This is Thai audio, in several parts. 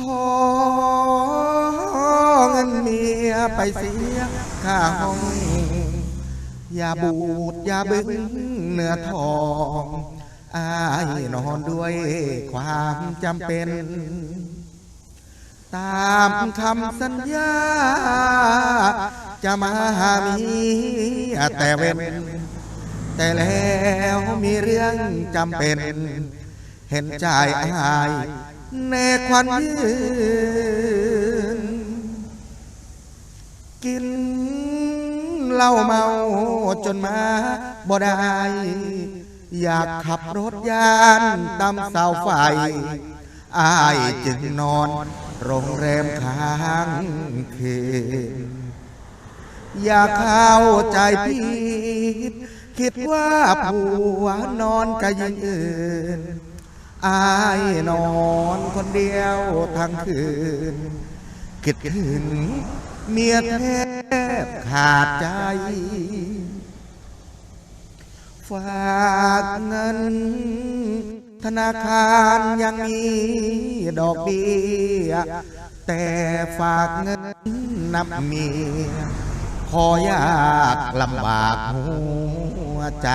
ขอเงินเมียไปเสียค่าห้อง อย่าบูดอย่าบึ้งเนื้อทองอายนอนด้วยความจำเป็น ตามคำสัญญา จะมาหามีแต่เว้น แต่แล้วมีเรื่องจำเป็น เห็นใจอาย ในควันยืน กินเหล้าเมาจนมาบ่ได้ อยากขับรถยานตามเสาไฟอายจึงนอน โรงแรมค้างคืนอย่าเข้าใจผิดคิดว่าผัวนอนกับยิงอื่น อายนอนคนเดียวทั้งคืนคิดถึงเมียแทบขาดใจ ฝากเงิน ธนาคารยังมีดอกเบี้ย แต่ฝากเงินนับเมีย ขอยากลำบากหัวใจ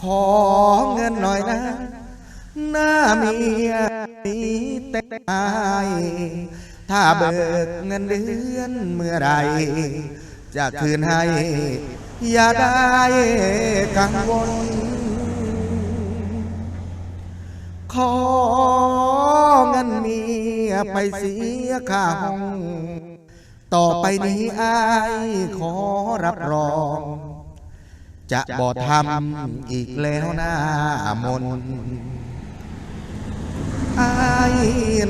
ขอเงินหน่อยนะ หน้าเมียมีแต่อายถ้าเบิกเงินเดือนเมื่อไร จะคืนให้ อย่าได้กังวล ขอเงินเมียไปเสียค่าห้อง ต่อไปนี้อายขอรับรอง จะบ่ทำอีกแล้วหน้ามนไอาย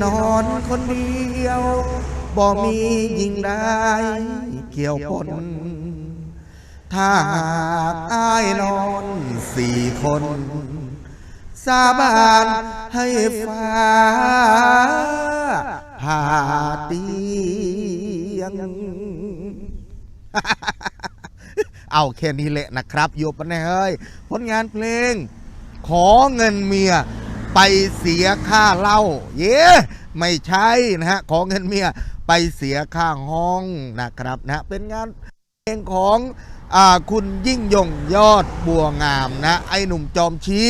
นอนคนเดียว บ่มีหญิงได้เกี่ยวปนถ้าหากอายนอนสี่คน สาบานให้ฟ้าผ่าเตียง เอาแค่นี้แหละนะครับโยบนะเฮ้ยผลงานเพลง ขอเงินเมียไปเสียค่าเหล้าเย้ไม่ใช่นะฮะขอเงินเมียไปเสียค่าห้องนะครับนะเป็นงานเพลงของอคุณยิ่งยงยอดบัวงามนะ ไอหนุ่มจอมชี้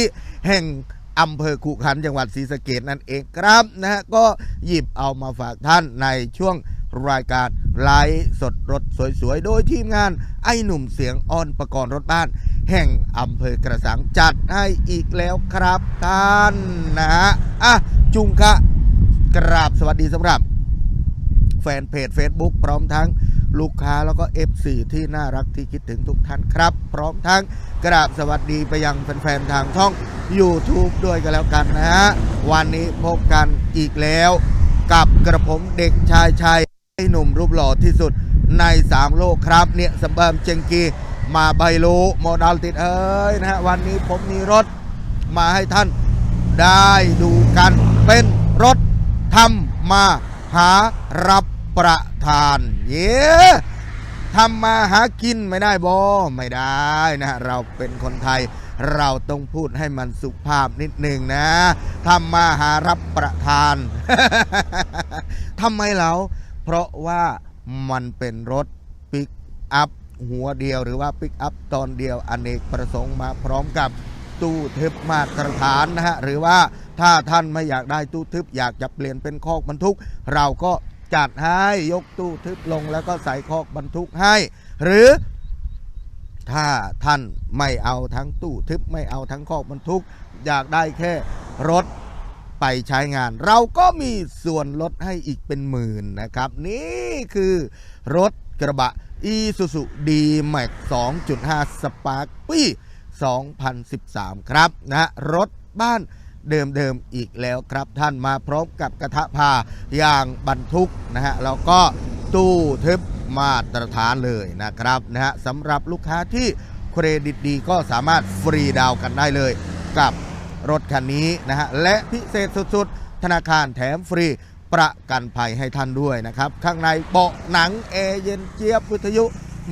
แห่งอำเภอขุขันจังหวัดศรีสะเกดนั่นเองครับนะฮะก็หยิบเอามาฝากท่านในช่วง รายการไลฟ์สดรถสวยๆ โดยทีมงานไอ้หนุ่มเสียงอ้อนประกรณ์รถบ้าน แห่งอำเภอกระสังจัดให้อีกแล้วครับท่านนะฮะอะจุงกะกราบสวัสดีสำหรับ แฟนเพจ Facebook พร้อมทั้งลูกค้าแล้วก็ F4 ที่น่ารักที่คิดถึงทุกท่านครับ พร้อมทั้งกราบสวัสดีไปยังแฟนๆทางช่อง YouTube ด้วยกันแล้วกันนะฮะ วันนี้พบกันอีกแล้ว กับกระผมเด็กชายชาย หนุ่มรูปหล่อที่สุดใน3โลกครับเนี่ยสมบัมเจงกีมาไบโลโมดัลติดเอ้ยนะฮะวันนี้ผมมีรถมาให้ท่านได้ดูกันเป็นรถทำมาหารับประทานเย้ทำมาหากินไม่ได้บอไม่ได้นะฮะเราเป็นคนไทยเราต้องพูดให้มันสุภาพนิดหนึ่งนะทำมาหารับประทานทำไมเรา เพราะว่ามันเป็นรถปิกอัพหัวเดียวหรือว่าปิกอัพตอนเดียวอเนกประสงค์มาพร้อมกับตู้ทึบมาตรฐานนะฮะหรือว่าถ้าท่านไม่อยากได้ตู้ทึบอยากจะเปลี่ยนเป็นคอกบรรทุก เราก็จัดให้ยกตู้ทึบลงแล้วก็ใส่คอกบรรทุกให้ หรือถ้าท่านไม่เอาทั้งตู้ทึบไม่เอาทั้งคอกบรรทุก อยากได้แค่รถ ไปใช้งาน เราก็มีส่วนลดให้อีกเป็นหมื่นนะครับ นี่คือรถกระบะ Isuzu D-Max 2.5 Spark ปี 2013 ครับนะรถบ้านเดิมๆอีกแล้วครับท่านมาพร้อมกับกระทะพายางบรรทุกนะฮะแล้วก็ตู้ทึบมาตรฐานเลยนะครับนะฮะสำหรับลูกค้าที่เครดิตดีก็สามารถฟรีดาวน์กันได้เลยกับ รถคันนี้นะฮะและพิเศษสุดๆ ธนาคารแถมฟรี ประกันภัยให้ท่านด้วยนะครับ ข้างในเบาะหนังแอร์เย็นเจี๊ยบวิทยุ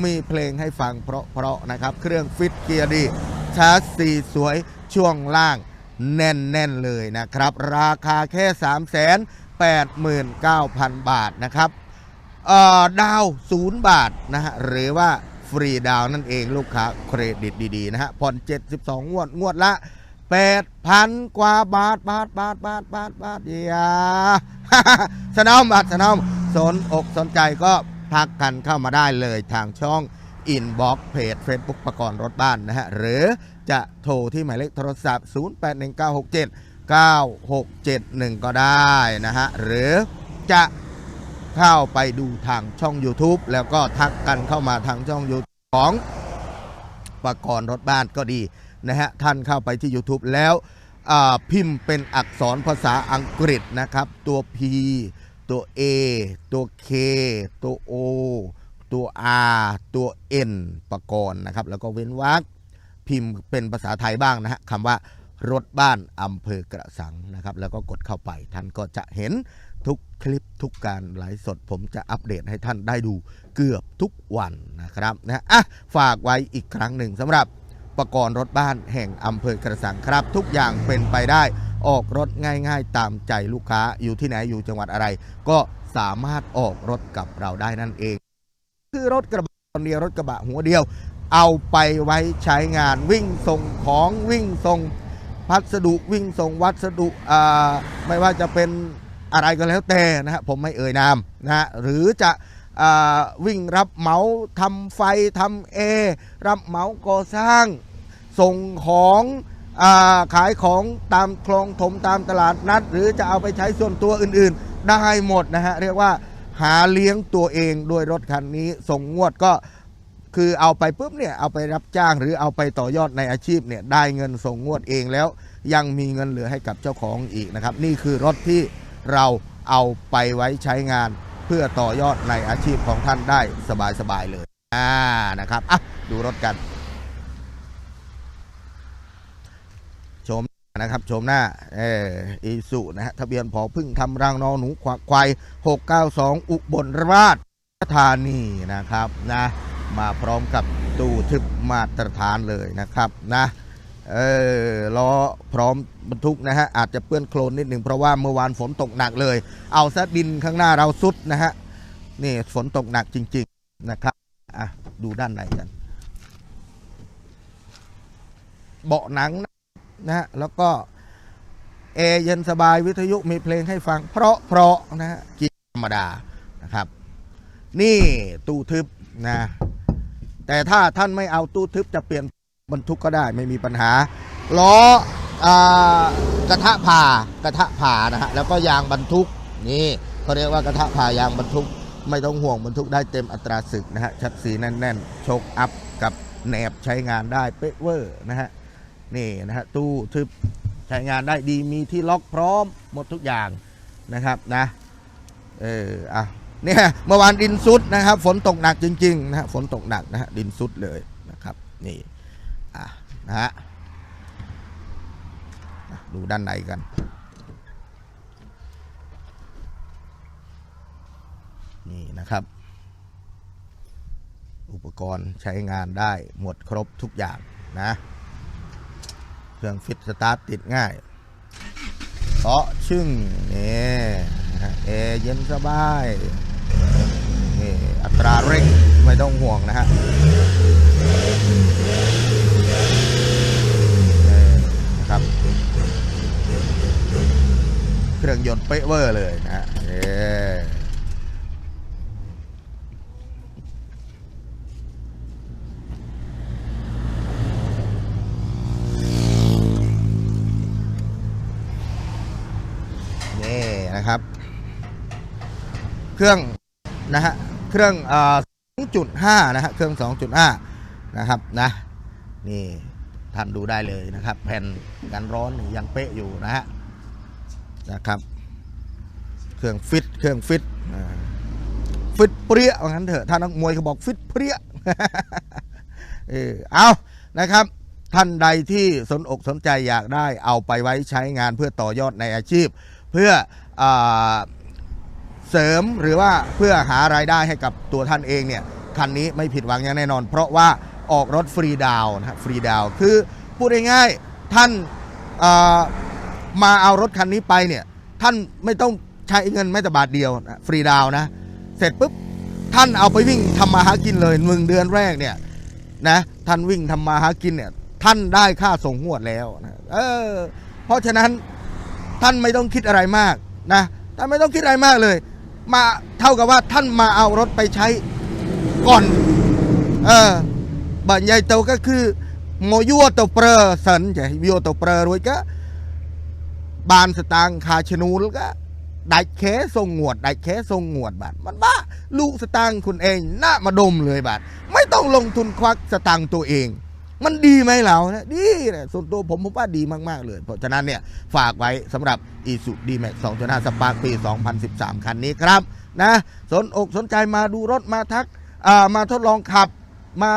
มีเพลงให้ฟังเพราะๆนะครับ เครื่องฟิตเกียร์ดีชาร์จสีสวยช่วงล่างแน่น ๆ เลยนะครับ ราคาแค่ 3 8 9 0 0 0 บาทนะครับดาวศูนย์บาทนะฮะหรือว่าฟรีดาวน์นั่นเองลูกค้าเครดิตดี ๆ นะฮะผ่อน 72 งวด งวดละ 8,000กว่าบาทบาทบาทบาทบาทบาทเดียสนอมบาทสนอมสนอกสนใจก็ทักกันเข้ามาได้เลยทางช่องอินบ็อกเพจ Facebook ประกรณ์รถบ้านนะฮะ หรือจะโทรที่หมายเลขโทรศัพท์ 081967 9671 ก็ได้นะฮะ หรือจะเข้าไปดูทางช่อง YouTube แล้วก็ทักกันเข้ามาทางช่อง YouTube ของประกรณ์รถบ้านก็ดี นะฮะท่านเข้าไปที่ YouTube แล้วพิมพ์เป็นอักษรภาษาอังกฤษนะครับ ตัว P ตัว A ตัว K ตัว O ตัว R ตัว N ประกรณ์นะครับ แล้วก็เว้นวรรคพิมพ์เป็นภาษาไทยบ้างนะฮะคำว่ารถบ้านอำเภอกระสังนะครับ แล้วก็กดเข้าไปท่านก็จะเห็นทุกคลิปทุกการไลฟ์สดผมจะอัปเดตให้ท่านได้ดูเกือบทุกวันนะครับนะอะฝากไว้อีกครั้งหนึ่งสำหรับ ประกรณ์รถบ้านแห่งอำเภอกระสังครับ ทุกอย่างเป็นไปได้ออกรถง่าย ๆ ตามใจลูกค้าอยู่ที่ไหนอยู่จังหวัดอะไร ก็สามารถออกรถกับเราได้นั่นเอง คือรถกระบะคนเดียวรถกระบะหัวเดียว เอาไปไว้ใช้งานวิ่งส่งของวิ่งส่งพัสดุวิ่งส่งวัสดุอ่าไม่ว่าจะเป็นอะไรก็แล้วแต่นะฮะผมไม่เอ่ยนามนะฮะหรือจะ วิ่งรับเหมาทำไฟทำเอรับเหมาก่อสร้าง ส่งของอาขายของตามคลองถมตามตลาดนัด หรือจะเอาไปใช้ส่วนตัวอื่นๆ ได้หมดนะฮะ เรียกว่าหาเลี้ยงตัวเองด้วยรถคันนี้ ส่งงวดก็คือเอาไปปุ๊บเนี่ยเอาไปรับจ้างหรือเอาไปต่อยอดในอาชีพเนี่ยได้เงินส่งงวดเองแล้ว ยังมีเงินเหลือให้กับเจ้าของอีกนะครับ นี่คือรถที่เราเอาไปไว้ใช้งาน เพื่อต่อยอดในอาชีพของท่านได้สบายๆเลยอ่านะครับอะดูรถกัน ชมนะครับชมหน้าเอออีสุนะฮะทะเบียนพอพึ่งทำรังนอหนูขวาควาย692อุบลราชธานีนะครับนะมาพร้อมกับตู้ทึบมาตรฐานเลยนะครับนะ เออล้อพร้อมบรรทุกนะฮะอาจจะเปื้อนโคลนนิดหนึ่งเพราะว่าเมื่อวานฝนตกหนักเลย เอาซะดินข้างหน้าเราสุดนะฮะนี่ฝนตกหนักจริง ๆนะครับอะดูด้านในกัน เบาะหนังนะฮะแล้วก็แอเย็นสบายวิทยุมีเพลงให้ฟัง เพราะเพราะนะฮะกินธรรมดานะครับ นี่ตู้ทึบนะแต่ถ้าท่านไม่เอาตู้ทึบจะเปลี่ยน บรรทุกก็ได้ไม่มีปัญหาล้ออกระทะผ่ากระทะผ่านะฮะแล้วก็ยางบรรทุกนี่เขาเรียกว่ากระทะผ่ายางบรรทุก ไม่ต้องห่วงบรรทุกได้เต็มอัตราศึกนะฮะชัดสีแน่นๆโชคอัพกับแหนบใช้งานได้เป๊ะเวอร์นะฮะนี่นะฮะตู้ทึบใช้งานได้ดีมีที่ล็อกพร้อมหมดทุกอย่างนะครับนะเอออะเนี่ยเมื่อวานดินซุดนะครับ ฝนตกหนักจริงๆนะฮะฝนตกหนักนะฮะดินซุดเลยนะครับนี่ นะฮะดูด้านในกัน นี่นะครับ อุปกรณ์ใช้งานได้หมดครบทุกอย่างนะ เครื่องฟิตสตาร์ทติดง่ายเบาะชึ่งนี่นะฮะแอร์เย็นสบายนี่อัตราเร่งไม่ต้องห่วงนะฮะ ยนต์เป๊ะเวอร์เลยนะฮะเอ้นี่นะครับ เครื่องนะฮะเครื่องเอ่อ2.5 นะฮะเครื่อง 2.5 นะครับนะนี่ท่านดูได้เลยนะครับ แผ่นกันร้อนยังเป๊ะอยู่นะฮะนะครับ รื่อง ฟิต เครื่องฟิตฟิตเปรี้ยว่างั้นเถอะถ้านนักมวยเขาบอกฟิตเปรี้ยเออเอานะครับ ท่านใดที่สนอกสนใจอยากได้เอาไปไว้ใช้งานเพื่อต่อยอดในอาชีพ เพื่ออเสริมหรือว่าเพื่อหารายได้ให้กับตัวท่านเองเนี่ยคันนี้ไม่ผิดหวังอย่างแน่นอน เพราะว่าออกรถฟรีดาวนะฮะฟรีดาวคือพูดง่ายๆท่านมาเอารถคันนี้ไปเนี่ยท่านไม่ต้อง ใช้เงินแม้แต่บาทเดียวฟรีดาวนะ เสร็จปุ๊บท่านเอาไปวิ่งทำมาหากินเลยหนึ่งเดือนแรกเนี่ยนะท่านวิ่งทำมาหากินเนี่ย ท่านได้ค่าส่งงวดแล้วนะเออ เพราะฉะนั้นท่านไม่ต้องคิดอะไรมากนะท่านไม่ต้องคิดอะไรมากเลย มาเท่ากับว่าท่านมาเอารถไปใช้ก่อน เออบัญญัติโตก็คือโมยัวตเปรอสันจะยัวตัวเปรอรวยก็บานสตางค์คาชนูลก็ ได้แค่ทรงงวดได้แค่ทรงงวดบาทมันบ้าลูกสตางค์คุณเองน่ามาดมเลยบาทไม่ต้องลงทุนควักสตางค์ตัวเอง มันดีไหมเรานะดีนะส่วนตัวผมผมว่าดีมาก ๆ เลย เพราะฉะนั้นเนี่ย ฝากไว้สำหรับอีสุดีแม็กสองจุดห้าสปาร์ปี 2013 คันนี้ครับ นะสนอกสนใจมาดูรถมาทักอ่ามาทดลองขับมา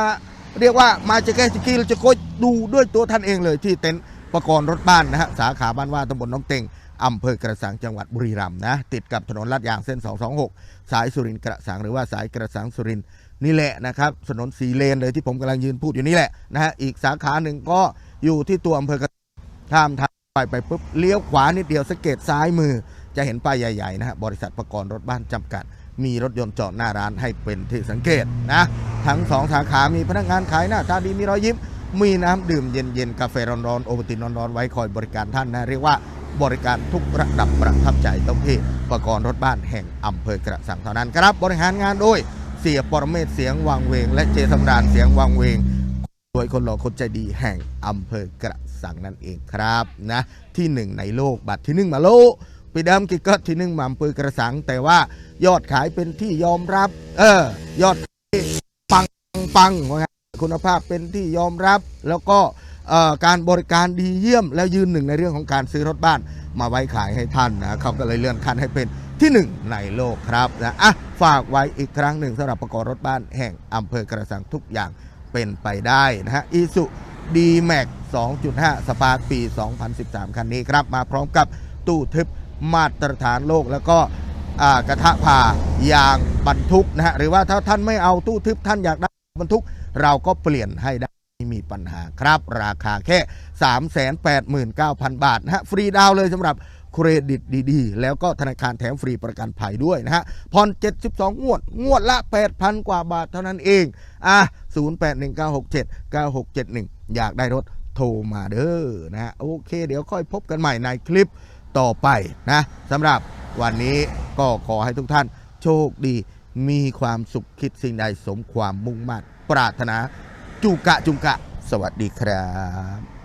เรียกว่ามาจะแก้สกีเราจะโคดูด้วยตัวท่านเองเลยที่เต็นท์ประกรณ์รถบ้านนะฮะสาขาบ้านว่าตำบลน้องเต็ง อำเภอกระสังจังหวัดบุรีรัมย์นะ ติดกับถนนลาดยางเส้น 226 สายสุรินทร์กระสังหรือว่าสายกระสังสุรินทร์นี่แหละนะครับถนนสีเลนเลยที่ผมกำลังยืนพูดอยู่นี่แหละนะฮะอีกสาขาหนึ่งก็อยู่ที่ตัวอำเภอกระข้ามทางไปไปปุ๊บเลี้ยวขวานิดเดียวสเกตซ้ายมือ จะเห็นป้ายใหญ่ๆนะฮะบริษัทประกรณ์รถบ้านจำกัด มีรถยนต์จอดหน้าร้านให้เป็นที่สังเกตนะทั้งสองสาขามีพนักงานขายหน้าตาดีมีรอยยิ้มมีน้ำดื่มเย็นๆกาแฟร้อนๆโอวัลตินร้อนๆไว้คอยบริการท่านนะเรียกว่า บริการทุกระดับประทับใจต้องที่ประกรณ์รถบ้านแห่งอำเภอกระสังเท่านั้นครับ บริหารงานโดยเสียปรเมศเสียงวังเวง และเจสำราญเสียงวังเวงโดยคนหล่อคนใจดีแห่งอำเภอกระสังนั่นเองครับนะที่หนึ่งในโลกบัตรที่หนึ่งมาโลปีเดิมกิก็ที่หนึ่งมาอำเภอกระสัง แต่ว่ายอดขายเป็นที่ยอมรับ เออยอดปังปังว่างั้นคุณภาพเป็นที่ยอมรับแล้วก็ การบริการดีเยี่ยม แล้วยืนหนึ่งในเรื่องของการซื้อรถบ้านมาไว้ขายให้ท่านนะเขาก็เลยเลื่อนขั้นให้เป็นที่หนึ่งในโลกครับนะอะฝากไว้อีกครั้งหนึ่งสำหรับประกอบรถบ้านแห่งอำเภอกระสังทุกอย่างเป็นไปได้นะฮะอีสุดีแม็ก2.5 สปาร์คปี 2013 คันนี้ครับ มาพร้อมกับตู้ทึบมาตรฐานโลกแล้วก็กระทะผ่ายางบรรทุกนะฮะหรือว่าถ้าท่านไม่เอาตู้ทึบท่านอยากได้บรรทุกเราก็เปลี่ยนให้ได้ มีปัญหาครับ ราคาแค่ 389,000 บาทนะฮะฟรีดาวเลยสำหรับเครดิตดีๆ แล้วก็ธนาคารแถมฟรีประกันภัยด้วยนะฮะผ่อน 72 งวด งวดละ 8,000 กว่าบาทเท่านั้นเอง อะ 0819679671 อยากได้รถโทรมาเด้อนะฮะโอเค เดี๋ยวค่อยพบกันใหม่ในคลิปต่อไปนะสำหรับวันนี้ก็ขอให้ทุกท่านโชคดี มีความสุขคิดสิ่งใดสมความมุ่งมั่นปรารถนา จุกะจุกะ สวัสดีครับ